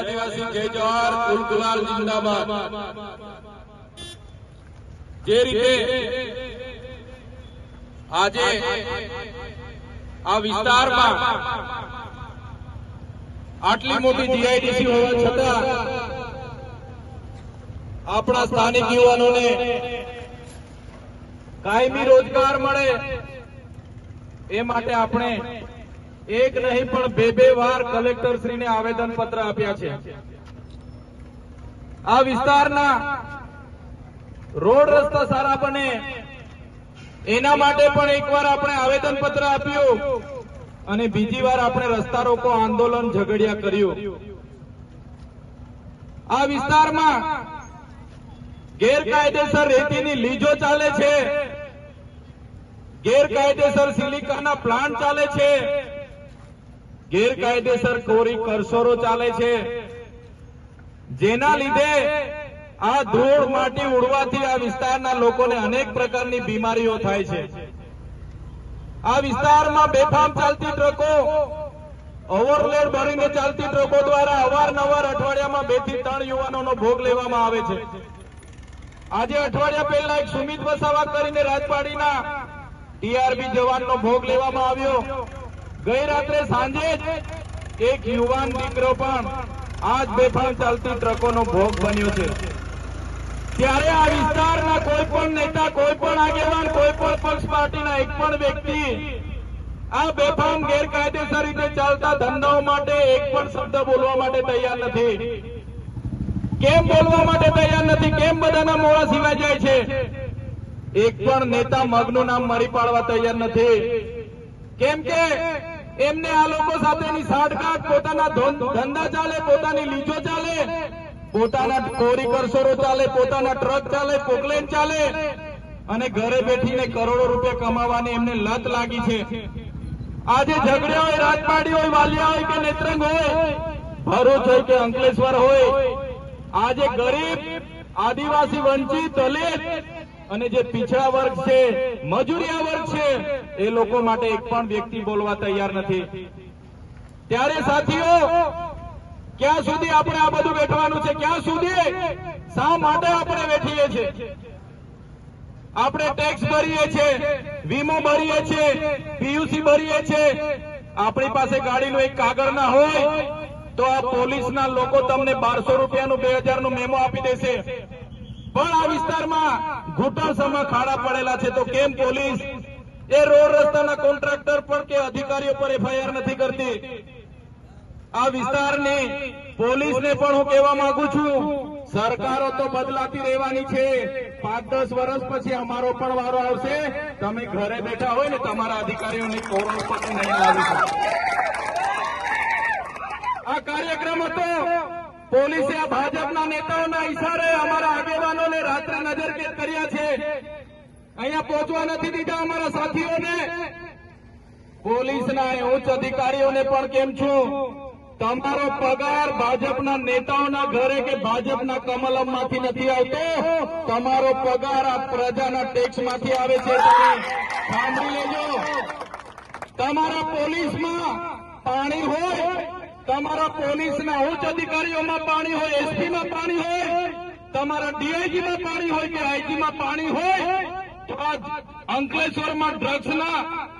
આદિવાસી જય જવાહર, કુલકુલાલ જિંદાબાદ. જે રીતે આજે આ વિસ્તારમાં આટલી મોટી જીઆઈડીસી હોવા છતાં આપણા સ્થાનિક યુવાનોને કાયમી રોજગાર મળે એ માટે આપણે એક નહીં, પણ બે બે વાર કલેક્ટર શ્રીને આવેદન પત્ર આપ્યા છે. આ વિસ્તારના રોડ રસ્તા સારા બને. એના માટે પણ એકવાર આપણે આવેદન પત્ર આપ્યું અને બીજી વાર આપણે રસ્તા રોકો, આંદોલન ઝઘડિયા કર્યું. આ વિસ્તારમાં ગેરકાયદેસર રેતીની લીજો ચાલે છે. ગેરકાયદેસર સિલિકાના પ્લાન્ટ ચાલે છે. ગેરકાયદેસર કોરી કરસોરો ચાલે છે. જેના લીધે આ ધૂળ માટી ઉડવાથી આ વિસ્તારના લોકોને અનેક પ્રકારની બીમારીઓ થાય છે. આ વિસ્તારમાં બેફામ ચાલતી ટ્રકો ઓવરલોડ ભરીને ચાલતી ટ્રકો દ્વારા અવારનવાર અઠવાડિયામાં બેથી ત્રણ યુવાનોનો ભોગ લેવામાં આવે છે. આજે અઠવાડિયા પહેલા એક સુમિત વસાવા કરીને રાજપાડીના ટીઆરબી જવાનનો ભોગ લેવામાં આવ્યો. ગઈ રાત્રે સાંજે જ એક યુવાન દીકરો પણ આજ બેફામ ચાલતી ટ્રકોનો ભોગ બન્યો છે. ત્યારે આ વિસ્તારના કોઈ પણ નેતા, કોઈ પણ આગેવાન, કોઈ પણ પક્ષ પાર્ટીના એક પણ વ્યક્તિ આ બેફામ ગેરકાયદેસર રીતે ચાલતા ધંધાઓ માટે એક પણ શબ્દ બોલવા માટે તૈયાર નથી. કેમ બોલવા માટે તૈયાર નથી? કેમ બધાના મોડા સિવાય જાય છે? એક પણ નેતા મગનું નામ મરી પાડવા તૈયાર નથી. કેમ કે એમને આ લોકો સાથેની સાઠગાંઠ પોતાના ધંધા ચાલે, પોતાની લીજો ચાલે, પોતાના કોરી ચાલે, પોતાના ટ્રક ચાલે, પોકલેન ચાલે, અને ઘરે બેઠીને કરોડો રૂપિયા કમાવાની એમને લત લાગી છે. આજે ઝઘડે હોય, રાજપાડી હોય, વાલિયા હોય કે નેત્રંગ હોય, ભરૂચ હોય કે અંકલેશ્વર હોય, આજે ગરીબ, આદિવાસી વંચિત, દલિત, અને જે પીછડા વર્ગ છે, મજૂરિયા વર્ગ છે એ લોકો માટે એક પણ વ્યક્તિ બોલવા તૈયાર નથી. ત્યારે સાથીઓ, ક્યાં સુધી આપણે આ બધું બેઠવાનું છે? ક્યાં સુધી? શા માટે આપણે બેઠીએ છીએ? આપણે ટેક્સ ભરીએ છીએ, વીમો ભરીએ છીએ, પીયુસી ભરીએ છીએ. આપણી પાસે ગાડીનું એક કાગળ ના હોય તો આ પોલીસના લોકો તમને બારસો રૂપિયાનું, બે હજારનું મેમો આપી દેશે. પણ આ વિસ્તારમાં ઘૂંટણસમાં ખાડા પડેલા છે. તો કેમ પોલીસ એ રોડ રસ્તાના કોન્ટ્રાક્ટર પર કે અધિકારીઓ પર એફઆઈઆર નથી કરતી. આ વિસ્તારની પોલીસને પણ હું કહેવા માંગુ છું, સરકારો તો બદલાતી રહેવાની છે. પાંચ દસ વર્ષ પછી અમારો પણ વારો આવશે. તમે ઘરે બેઠા હોય ને તમારા અધિકારીઓની આ કાર્યક્રમ હતો. પોલીસે આ ભાજપના નેતાઓના ઇશારે અમારા આગેવાનોને રાત્રે નજરકેદ કર્યા છે. અહીંયા પહોંચવા નથી દીધા અમારા સાથીઓને. પોલીસના ઉચ્ચ અધિકારીઓને પણ કેમ છું? તમારો પગાર ભાજપના નેતાઓના ઘરે કે ભાજપના કમલમમાંથી નથી આવતો? તમારો પગાર આ પ્રજાના ટેક્સમાંથી આવે છે. સાંભળી લેજો. તમારા પોલીસમાં પાણી હોય, તમારા પોલીસના ઉચ્ચ અધિકારીઓમાં પાણી હોય, એસપીમાં પાણી હોય, તમારા ડીઆઈજીમાં પાણી હોય કે આઈજીમાં પાણી હોય અંકલેશ્વરમાં ડ્રગ્સના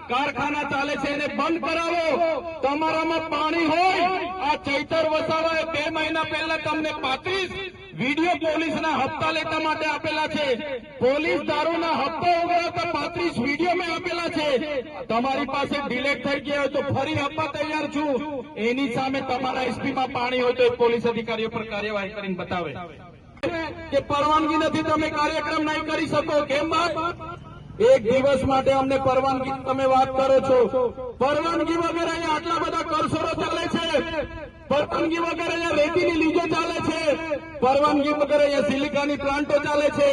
કારખાના ચાલે છે એને બંધ કરાવો. તમારામાં પાણી હોય, આ ચૈતર વસાવાએ બે મહિના પહેલા તમને પાંત્રીસ વીડિયો પોલીસના હપ્તા લેતા માટે આપેલા છે. પોલીસ દારૂના હપ્તા ઉઘરાવતા પાંત્રીસ વીડિયો મેં આપેલા છે. તમારી પાસે ડિલેટ થઈ ગયા હોય તો ફરી આપવા તૈયાર છું. એની સામે તમારા એસપીમાં પાણી હોય તો પોલીસ અધિકારીઓ પર કાર્યવાહી કરીને બતાવે. કે પરવાનગી નથી, તમે કાર્યક્રમ નહીં કરી શકો. કેમ બાપ? એક દિવસ માટે અમને પરવાનગી તમે વાત કરો છો. પરવાનગી વગર અહીંયા આટલા બધા કરસોરો ચાલે છે. પરવાનગી વગર અહીંયા રેતીની લીજો ચાલે છે. પરવાનગી વગર અહીંયા સિલિકાની પ્લાન્ટો ચાલે છે.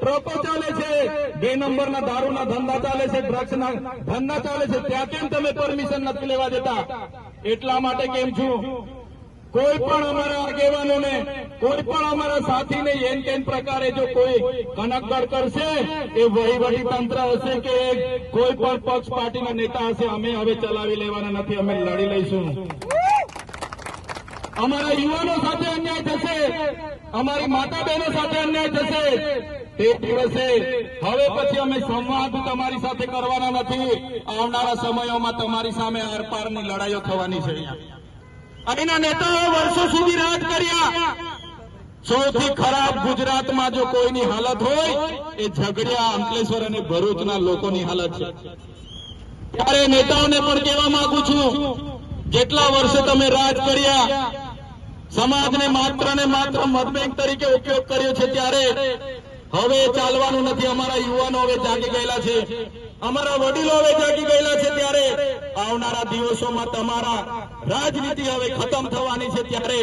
ટ્રકો ચાલે છે. બે નંબરના દારૂના ધંધા ચાલે છે, ડ્રગ્સના ધંધા ચાલે છે. ત્યાં કેમ તમે પરમિશન નથી લેવા દેતા? એટલા માટે કેમ છું? કોઈ પણ અમારા આગેવાનોને, કોઈ પણ અમારા સાથીને એન તેન પ્રકારે જો કોઈ કનકગડ કરશે, એ વહીવટી તંત્ર હશે કે કોઈ પણ પક્ષ પાર્ટીના નેતા હશે, અમે હવે ચલાવી લેવાના નથી, અમે લડી લઈશું. અમારા યુવાનો સાથે અન્યાય થશે, અમારી માતા બહેનો સાથે અન્યાય થશે, તે દિવસે હવે પછી અમે સંવાદ તમારી સાથે કરવાના નથી, આવનારા સમયોમાં તમારી સામે આરપારની લડાઈઓ થવાની છે અહીંયા એના નેતાઓ વર્ષો સુધી રાજ કર્યા. સૌથી ખરાબ ગુજરાતમાં જો કોઈની હાલત હોય, એ ઝઘડિયા, અંકલેશ્વર અને ભરૂચના લોકોની હાલત છે. ત્યારે નેતાઓને પણ કહેવા માંગુ છું, જેટલા વર્ષે તમે રાજ કર્યા, સમાજને માત્ર ને માત્ર મતબેંક તરીકે ઉપયોગ કર્યો છે ત્યારે. હવે ચાલવાનું નથી, અમારા યુવાનો હવે જાગી ગયેલા છે. અમારા વડીલો હવે જાગી ગયેલા છે ત્યારે આવનારા દિવસોમાં તમારા રાજનીતિ હવે ખતમ થવાની છે ત્યારે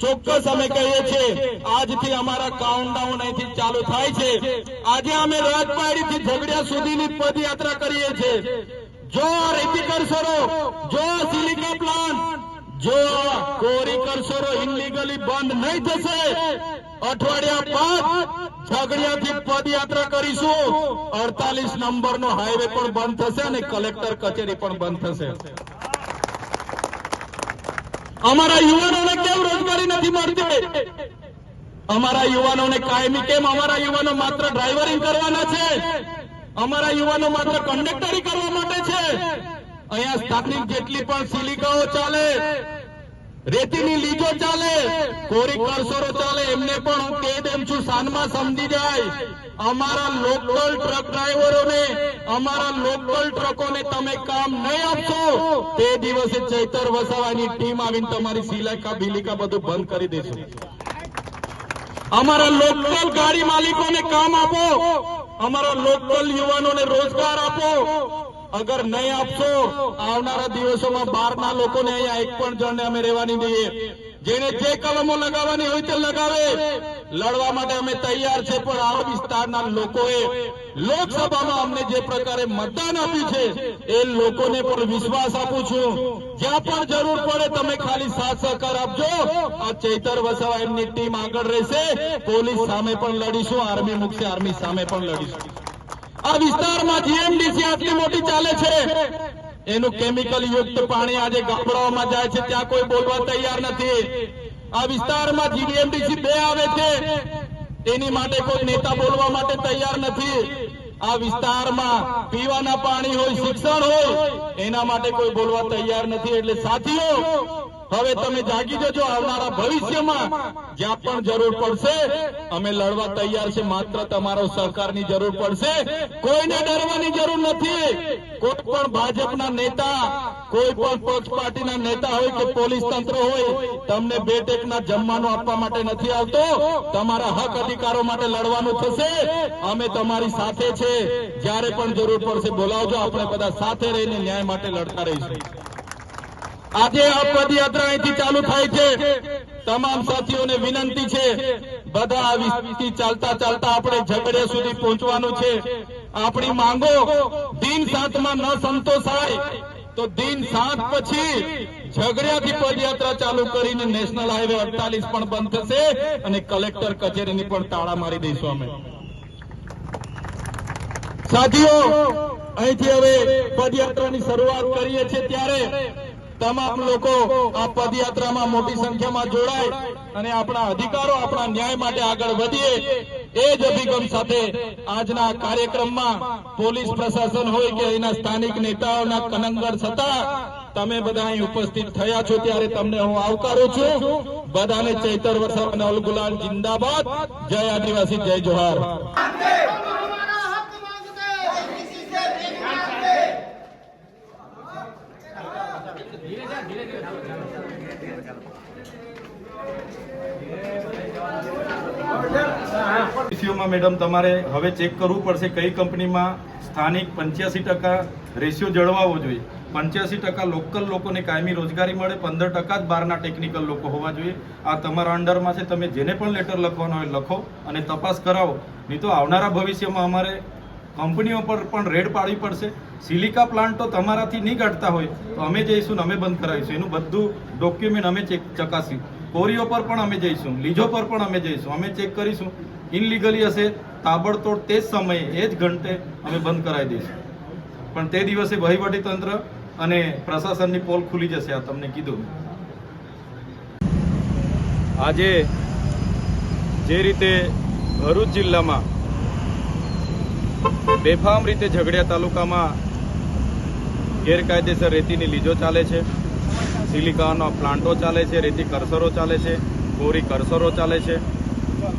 ચોક્કસ અમે કહીએ છીએ, આજથી અમારા કાઉન્ટડાઉન અહીંથી ચાલુ થાય છે. આજે અમે રાજપાડીથી ઝઘડિયા સુધીની પદયાત્રા કરીએ છીએ. જો આ રેતી કરશરો જો સિલિકા પ્લાન્ટ, જો આ કોરી કરશરો ઇનલીગલી બંધ નહીં થશે અઠવાડિયા બાદ ઝઘડિયાથી પદયાત્રા કરીશું. અડતાલીસ નંબરનો હાઈવે પણ બંધ થશે અને કલેક્ટર કચેરી પણ બંધ થશે. અમારા યુવાનોને કેમ રોજગારી નથી મળતી? અમારા યુવાનોને કાયમી કેમ? અમારા યુવાનો માત્ર ડ્રાઈવરિંગ કરવાના છે. અમારા યુવાનો માત્ર કંડક્ટરી કરવા માટે છે. અહીંયા સ્થાનિક જેટલી પણ સિલિકાઓ ચાલે રેતીની લીજો ચાલે, કોરી કરસરો ચાલે, એમને પણ હું કહી દેમ છું, સાનમાં સમજી જાય. અમારા લોકલ ટ્રક ડ્રાઈવરોને, અમારા લોકલ ટ્રકોને તમે કામ નહીં આપશો, તે દિવસે ચૈતર વસાવાની ટીમ આવીને તમારી સિલાકા બિલિકા બધું બંધ કરી દેશે. અમારા લોકલ ગાડી માલિકોને કામ આપો, અમારા લોકલ યુવાનોને રોજગાર આપો અગર નહીં આપશો, આવનારા દિવસોમાં બહારના લોકોને અહીંયા એક પણ જણને અમે રહેવાની દઈએ જેને જે કલમો લગાવવાની હોય તે લગાવે. લડવા માટે અમે તૈયાર છે, પણ આ વિસ્તારના લોકોએ લોકસભામાં અમને જે પ્રકારે મતદાન આપ્યું છે, એ લોકોને પણ વિશ્વાસ આપું છું. જ્યાં પણ જરૂર પડે તમે ખાલી સાથ સહકાર આપજો. આ ચૈતર વસાવા એમની ટીમ આગળ રહેશે. પોલીસ સામે પણ લડીશું, આર્મી મુકશે, આર્મી સામે પણ લડીશું. આ વિસ્તારમાં જીએમડીસી આટલી મોટી ચાલે છે. એનું કેમિકલ યુક્ત પાણી આજે ગામડાઓમાં જાય છે, ત્યાં કોઈ બોલવા તૈયાર નથી. આ વિસ્તારમાં જીએમડીસી બે આવે છે. એની માટે કોઈ નેતા બોલવા માટે તૈયાર નથી. આ વિસ્તારમાં પીવાના પાણી હોય, શિક્ષણ હોય, એના માટે કોઈ બોલવા તૈયાર નથી. એટલે સાથીઓ હવે તમે જાગી જજો આવનારા ભવિષ્યમાં. જ્યાં પણ જરૂર પડશે, અમે લડવા તૈયાર છે. માત્ર તમારો સહકારની જરૂર પડશે. કોઈને ડરવાની જરૂર નથી. કોઈ પણ ભાજપના નેતા, કોઈ પણ પક્ષ પાર્ટીના નેતા હોય કે પોલીસ તંત્ર હોય, તમને બે ટેકના જમવાનું આપવા માટે નથી આવતો. તમારા હક અધિકારો માટે લડવાનું થશે. અમે તમારી સાથે છે. જ્યારે પણ જરૂર પડશે, બોલાવજો. આપણે બધા સાથે રહીને ન્યાય માટે લડતા રહીશું. આજે આ પદયાત્રા અહીંથી ચાલુ થાય છે. તમામ સાથીઓને વિનંતી છે, બધા આવી ચાલતા ચાલતા આપણે ઝઘડે સુધી પહોંચવાનું છે. આપણી માંગો, દિન સાતમાં ન સંતોષાય, તો દિન સાત પછી ઝઘડિયાથી પદયાત્રા ચાલુ કરીને નેશનલ હાઈવે અડતાલીસ પણ બંધ થશે અને કલેક્ટર કચેરીની પણ તાળા મારી દઈશું અમે. સાથીઓ, અહીંથી હવે પદયાત્રાની શરૂઆત કરીએ છીએ ત્યારે તમામ લોકો આ પદયાત્રામાં મોટી સંખ્યામાં જોડાય અને આપણા અધિકારો આપણા ન્યાય માટે આગળ વધીએ, એ જ અભિગમ સાથે આજના કાર્યક્રમમાં પોલીસ પ્રશાસન હોય કે અહીંના સ્થાનિક નેતાઓના કનંગર છતાં તમે બધા અહીં ઉપસ્થિત થયા છો ત્યારે તમને હું આવકારું છું. બધાને ચૈતર વર્ષ નલગુલાલ જિંદાબાદ. જય આદિવાસી, જય જોહાર. રેશિયોમાં, મેડમ, તમારે હવે ચેક કરવું પડશે કઈ કંપનીમાં સ્થાનિક પંચ્યાસી ટકા રેશિયો જળવાવો જોઈએ. પંચ્યાસી ટકા લોકલ લોકોને કાયમી રોજગારી મળે, પંદર ટકા જ બહારના ટેકનિકલ લોકો હોવા જોઈએ. આ તમારા અંડરમાં છે, તમે જેને પણ લેટર લખવાનો હોય લખો અને તપાસ કરાવો. નહીં તો આવનારા ભવિષ્યમાં અમારે કંપનીઓ પર પણ રેડ પાડવી પડશે. સિલિકા પ્લાન્ટ તો તમારાથી નહીં કાઢતા હોય. તો અમે જઈશું અમે બંધ કરાવીશું. એનું બધું ડોક્યુમેન્ટ અમે ચેક ચકાસી કોરીઓ પર પણ અમે જઈશું. લીજો પર પણ અમે જઈશું. અમે ચેક કરીશું. ઇનલીગલી હશે, તાબડતોડ તે જ સમયે, એ જ ઘંટે અમે બંધ કરાવી દઈશું. પણ તે દિવસે વહીવટી તંત્ર અને પ્રશાસનની પોલ ખુલી જશે, આ તમને કીધું આજે જે રીતે ભરૂચ જિલ્લામાં બેફામ રીતે ઝઘડિયા તાલુકામાં ગેરકાયદેસર રેતીની લીજો ચાલે છે, સિલિકાનો પ્લાન્ટો ચાલે છે, રેતી કરસરો ચાલે છે કોરી કરસરો ચાલે છે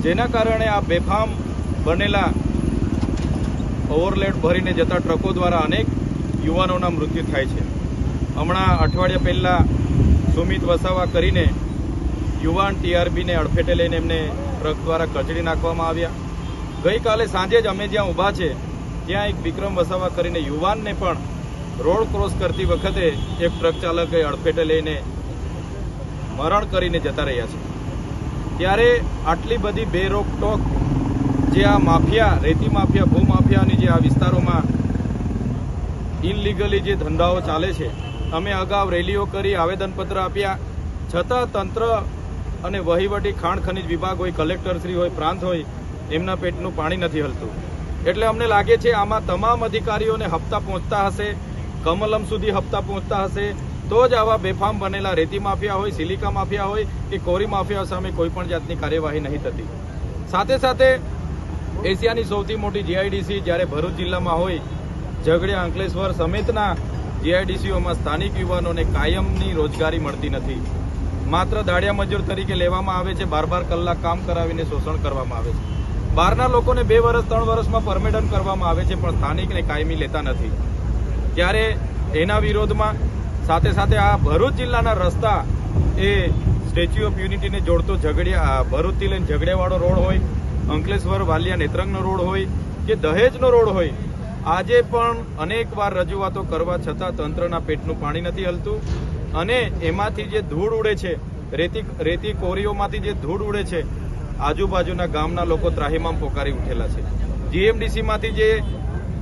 જેના કારણે આ બેફામ બનેલા ઓવરલેડ ભરીને જતા ટ્રકો દ્વારા અનેક યુવાનોના મૃત્યુ થાય છે. હમણાં અઠવાડિયા પહેલાં સુમિત વસાવા કરીને યુવાન ટીઆરબીને અડફેટે લઈને એમને ટ્રક દ્વારા કચડી નાખવામાં આવ્યા. ગઈકાલે સાંજે જ અમે જ્યાં ઊભા છે, ત્યાં એક વિક્રમ વસાવા કરીને યુવાનને પણ રોડ ક્રોસ કરતી વખતે એક ટ્રક ચાલકે અડફેટે લઈને મરણ કરીને જતા રહ્યા છે. ત્યારે આટલી બધી બેરોકટોક જે આ માફિયા, રેતી માફિયા, ભૂ માફિયાની જે આ વિસ્તારોમાં ઇનલીગલી જે ધંધાઓ ચાલે છે, અમે અગાઉ રેલીઓ કરી, આવેદનપત્ર આપ્યા. છતાં તંત્ર અને વહીવટી, ખાણ ખનિજ વિભાગ હોય કલેક્ટરશ્રી હોય, પ્રાંત હોય, એમના પેટનું પાણી નથી હલતું. એટલે અમને લાગે છે આમાં તમામ અધિકારીઓને હપ્તા પહોંચતા હશે, કમલમ સુધી હપ્તા પહોંચતા હશે તો જ આવા બેફામ બનેલા રેતી માફિયા હોય, સિલિકા માફિયા હોય કે કોરી માફિયા સામે કોઈ પણ જાતની કાર્યવાહી નહીં થતી. સાથે સાથે એશિયાની સૌથી મોટી જીઆઈડીસી જ્યારે ભરૂચ જિલ્લામાં હોય, ઝઘડિયા, અંકલેશ્વર સમેતના જીઆઈડીસીઓમાં સ્થાનિક યુવાનોને કાયમની રોજગારી મળતી નથી. માત્ર દાડિયા મજૂર તરીકે લેવામાં આવે છે, બાર બાર કલાક કામ કરાવીને શોષણ કરવામાં આવે છે. બહારના લોકોને બે વર્ષ ત્રણ વર્ષમાં પરમેડન કરવામાં આવે છે, પણ સ્થાનિકને કાયમી લેતા નથી. ત્યારે એના વિરોધમાં સાથે સાથે આ ભરૂચ જિલ્લાના રસ્તા એ સ્ટેચ્યુ ઓફ યુનિટીને જોડતો ઝઘડિયા ભરૂચથી લઈને ઝઘડિયાવાળો રોડ હોય, અંકલેશ્વર, વાલિયા, નેત્રંગનો રોડ હોય કે દહેજનો રોડ હોય, આજે પણ અનેક વાર રજૂઆતો કરવા છતાં તંત્રના પેટનું પાણી નથી હલતું અને એમાંથી જે ધૂળ ઉડે છે, રેતી રેતી કોરીઓમાંથી જે ધૂળ ઉડે છે, આજુબાજુના ગામના લોકો ત્રાહીમામ પોકારી ઉઠેલા છે. જીએમડીસીમાંથી જે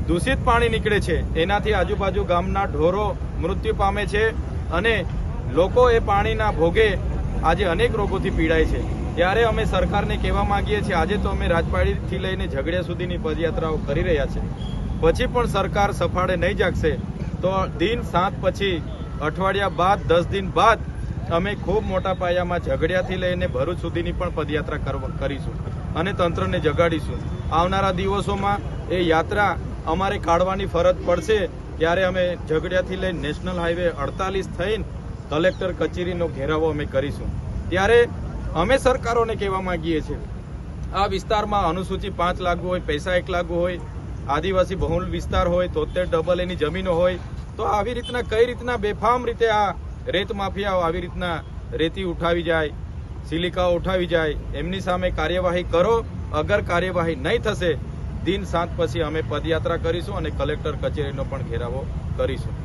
દૂષિત પાણી નીકળે છે. એનાથી આજુબાજુ ગામના ઢોરો મૃત્યુ પામે છે અને લોકો એ પાણીના ભોગે આજે અનેક રોગોથી પીડાય છે. ત્યારે અમે સરકારને કહેવા માંગીએ છીએ, આજે તો અમે રાજપાડીથી લઈને ઝઘડિયા સુધીની પદયાત્રાઓ કરી રહ્યા છે પછી પણ સરકાર સફાળે નહીં જાગશે, તો દિન સાત પછી, અઠવાડિયા બાદ, દસ દિન બાદ, અમે ખૂબ મોટા પાયામાં ઝઘડિયાથી લઈને ભરૂચ સુધીની પણ પદયાત્રા કરીશું અને તંત્રને જગાડીશું. આવનારા દિવસોમાં એ યાત્રા અમારે કાઢવાની ફરજ પડશે ત્યારે અમે ઝઘડિયાથી લઈને નેશનલ હાઈવે અડતાલીસ થઈને કલેક્ટર કચેરીનો ઘેરાવો અમે કરીશું. ત્યારે અમે સરકારોને કહેવા માંગીએ છીએ, આ વિસ્તારમાં અનુસૂચિ પાંચ લાગુ હોય, પૈસા એક લાગુ હોય, આદિવાસી બહુલ વિસ્તાર હોય, તોતેર ડબલ એની જમીનો હોય, તો આવી રીતના કઈ રીતના બેફામ રીતે આ રેત માફિયાઓ આવી રીતના રેતી ઉઠાવી જાય, સિલિકાઓ ઉઠાવી જાય, એમની સામે કાર્યવાહી કરો, અગર કાર્યવાહી નહીં થશે દિન સાંજ પછી અમે પદયાત્રા કરીશું અને કલેક્ટર કચેરીનો પણ ઘેરાવો કરીશું.